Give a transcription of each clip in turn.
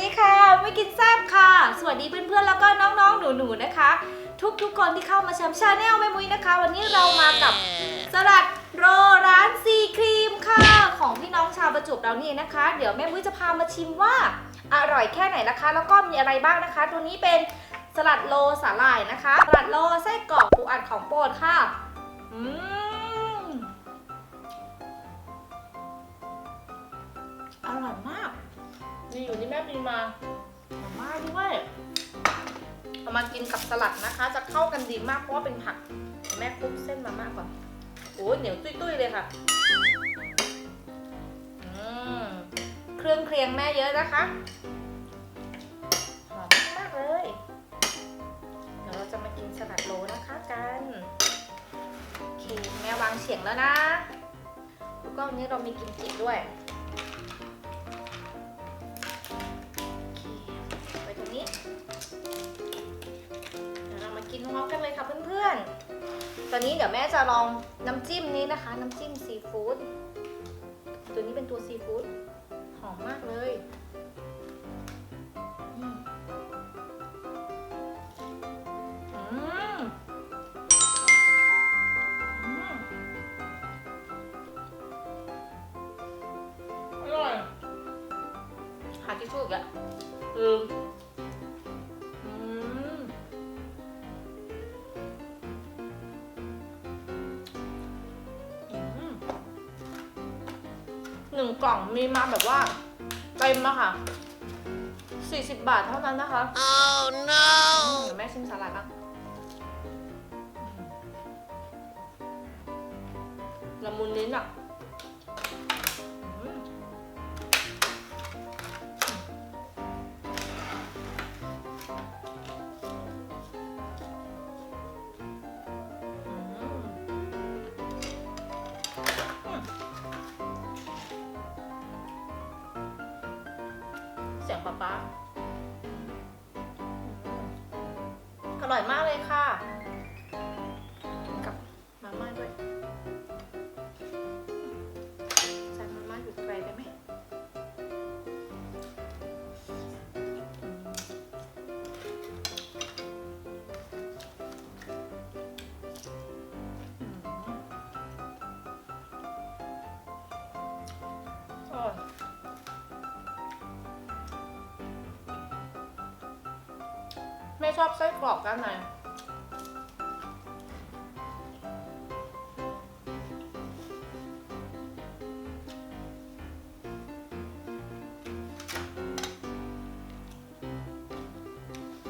ดีค่ะไม่กินแซ่บค่ะ สวัสดีเพื่อนๆแล้วก็น้องๆหนูๆนะคะ ทุกๆคนที่เข้ามาชมชาแนลแม่มุ้ยนะคะ วันนี้เรามากับสลัดโรร้านซีครีมค่ะ ของพี่น้องชาวประจวบเรานี่นะคะ เดี๋ยวแม่มุ้ยจะพามาชิมว่าอร่อยแค่ไหนนะคะ แล้วก็มีอะไรบ้างนะคะ ตัวนี้เป็นสลัดโลสาหร่ายนะคะ สลัดโลไส้กรอกปูอัดของโปรดค่ะอืม นี่อยู่นี่แม่ปีมาหอมมากด้วยเอามากินกับสลัดนะคะ จะเข้ากันดีมากเพราะว่าเป็นผักเดี๋ยวแม่คลุกเส้นมาม่าก่อนโอ้ยเหนียวตุ้ยๆเลยค่ะอืมเครื่องเคียงแม่เยอะนะคะหอมมากๆเลยเดี๋ยวเราจะมากินสลัดโลนะคะกันโอเคแม่วางเฉียงแล้วนะแล้วก็วันนี้เรามีกิมจิด้วย รามากินพร้อมกันเลยค่ะเพื่อนๆ ตอนนี้เดี๋ยวแม่จะลองน้ำจิ้มนี้นะคะ น้ำจิ้มซีฟู้ด ตัวนี้เป็นตัวซีฟู้ดหอมมากเลยอืมอืมอืมอร่อยหาทิชชู่อีกแล้วลืม กล่องมีมาแบบว่าเต็มอะค่ะ 40 บาทเท่านั้นนะคะ Oh no! เดี๋ยวแม่ชิมสลัดบ้างละมุนลิ้นอะ เสียงป๊าป๊าอร่อยมากเลยค่ะ กับมาม่าด้วยใส่มาม่าอยู่ไกลได้ไหมอร่อย ม่ชอบไส้กรอกด้านใน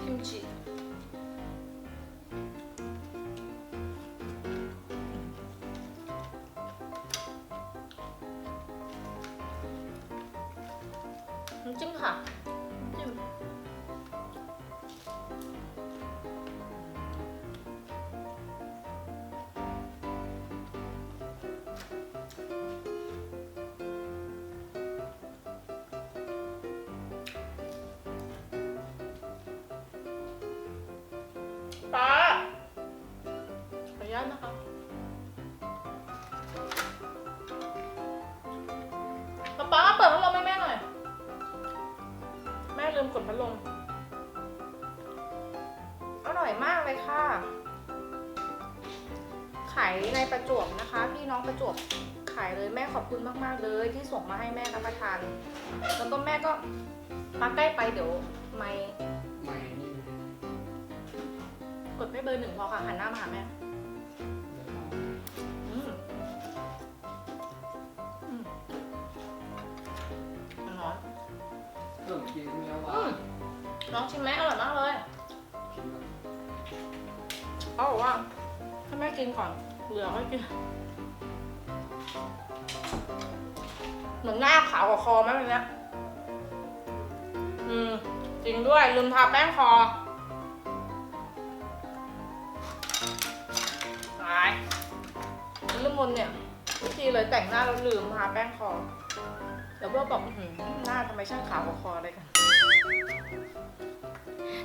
กิมจิน้ำจิ้มค่ะ แม่ลืมกดพัดลมอร่อยมากเลยค่ะ ขายในประจวบนะคะ พี่น้องประจวบขายเลยแม่ขอบคุณมากๆเลยที่ส่งมาให้แม่รับประทาน แล้วก็แม่ก็มาใกล้ไปเดี๋ยวไม่ไม่นี่กดไม่เบอร์หนึ่งพอค่ะหันหน้ามาหาแม่ ลองชิมไหมอร่อยมากเลยเขาบอกว่าให้แม่กินก่อนเหลือค่อยกินเหมือนหน้าขาวกว่าคอไหมแบบเนี้ยอืมจริงด้วยลืมทาแป้งคอตายลืมมนเนี่ยทุกทีเลยแต่งหน้าแล้วลืมทาแป้งคอเดี๋ยวเพื่อนบอกหน้าทำไมช่างขาวกว่าคอเลยกัน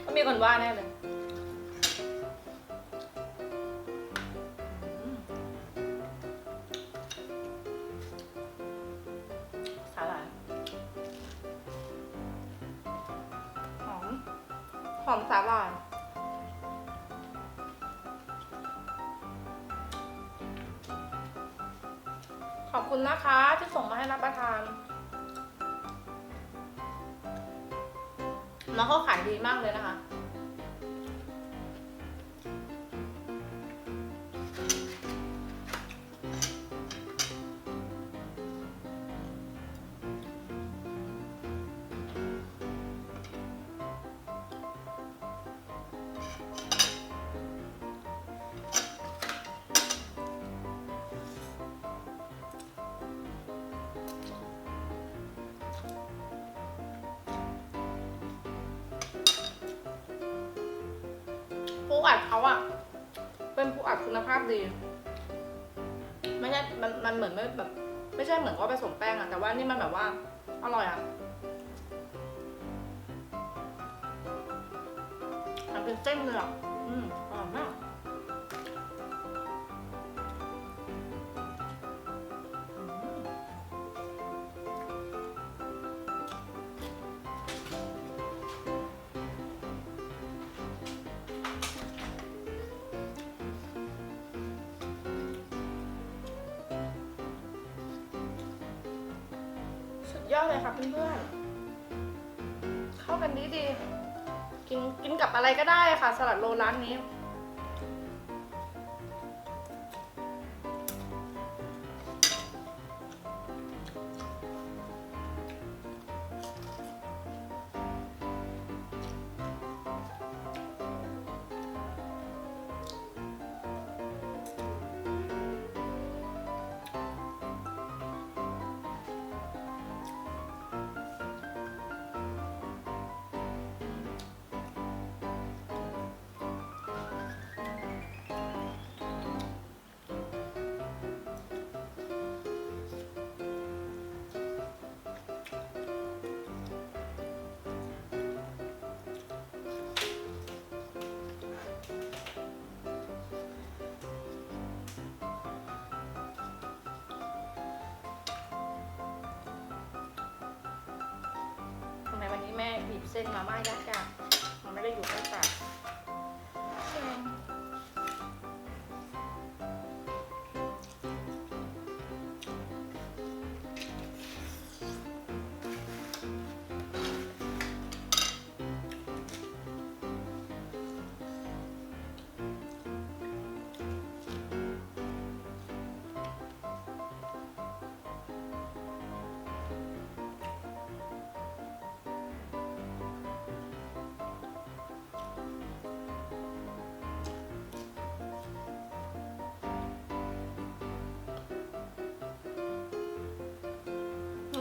ก็มีคนว่าแน่เลยสาหร่ายอมสาหร่ายขอบคุณนะคะที่ส่งมาให้รับประทาน แล้วเขาขายดีมากเลยนะคะ ม่ใช่มันมันเหมือนไม่แบบ ไม่ใช่เหมือนว่าผสมแป้งอะแต่ว่านี่มันแบบว่า อร่อยอะมันเป็นเส้นเลยอะอืม ยอดเลยค่ะเพื่อนๆเข้ากันดีดีกินกินกับอะไรก็ได้ค่ะสลัดโลร้านนี้ เส้นมาม่ายากจังมันไม่ได้อยู่ใกล้ปาก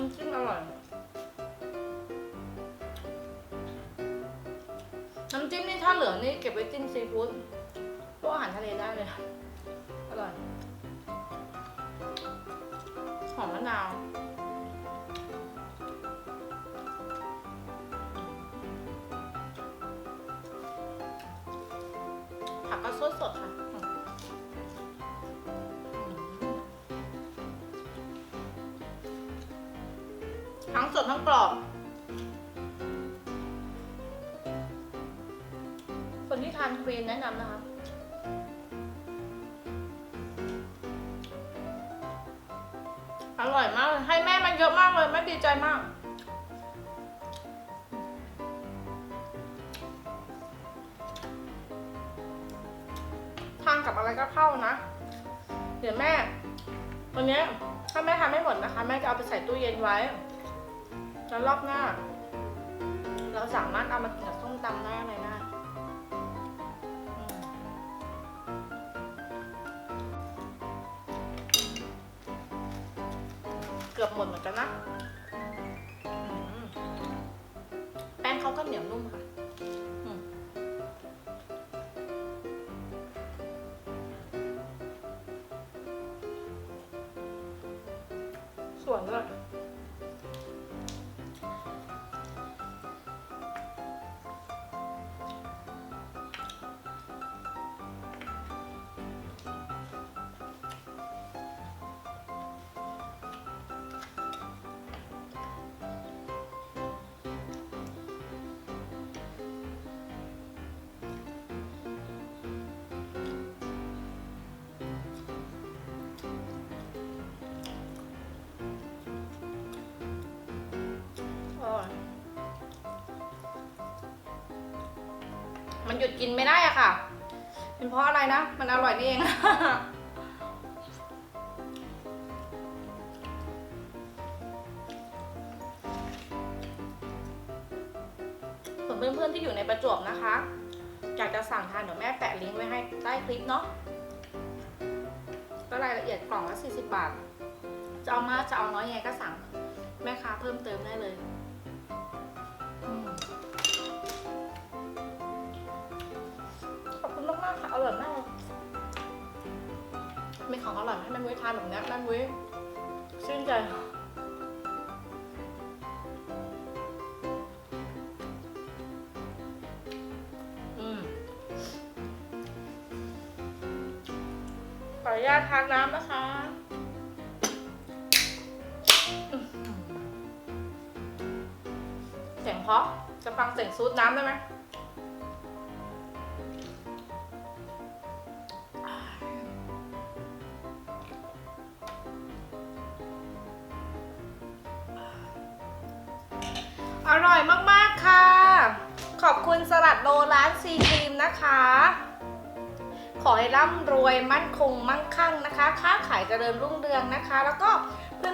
ำจิ้มอร่อย น้ำจิ้มนี่ถ้าเหลือนี่เก็บไว้จิ้มซีฟู้ดพวกอาหารทะเลได้เลย อร่อย หอมมะนาว ทั้งสดทั้งกรอบ คนที่ทานควีนแนะนำนะคะ อร่อยมากเลยให้แม่มันเยอะมากเลยแม่ดีใจมากทานกับอะไรก็เข้านะ เดี๋ยวแม่ วันนี้ถ้าแม่ทานไม่หมดนะคะ แม่จะเอาไปใส่ตู้เย็นไว้ แล้วรอบหน้า เราสามารถเอามากินกับส้มตำได้อะไรได้อืมเกือบหมดเหมือนกันนะแป้งเขาก็เหนียวนุ่มค่ะอืมสวยเลย หยุดกินไม่ได้อะค่ะ เป็นเพราะอะไรนะ มันอร่อยนี่เอง ส่วนเพื่อนๆที่อยู่ในประจวบนะคะ อยากจะสั่งทานเดี๋ยวแม่แปะลิงก์ไว้ให้ใต้คลิปเนาะก็รายละเอียดกล่องละ40 บาท จะเอามากจะเอาน้อยยังไงก็สั่งแม่ค้าเพิ่มเติมได้เลยากค่ะอร่อยมากมีของอร่อยให้แม่มุ้ยทานแบบนี้แม่มุ้ยชื่นใจอืมขออนุญาตทานน้ำนะคะเสียงเพราะจะฟังเสียงซูดน้ำได้ไหมานซีครีมนะคะ ขอให้ร่ำรวยมั่นคงมั่งคั่งนะคะ ค้าขายเจริญรุ่งเรืองนะคะ แล้วก็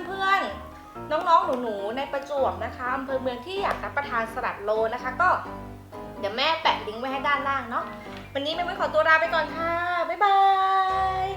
เพื่อนๆ น้องๆ หนูๆ ในประจวบนะคะอำเภอเมืองที่อยากรับประทานสลัดโลนะคะ ก็เดี๋ยวแม่แปะลิงก์ไว้ให้ด้านล่างเนาะ วันนี้แม่ไม่ขอตัวลาไปก่อนค่ะ บ๊ายบาย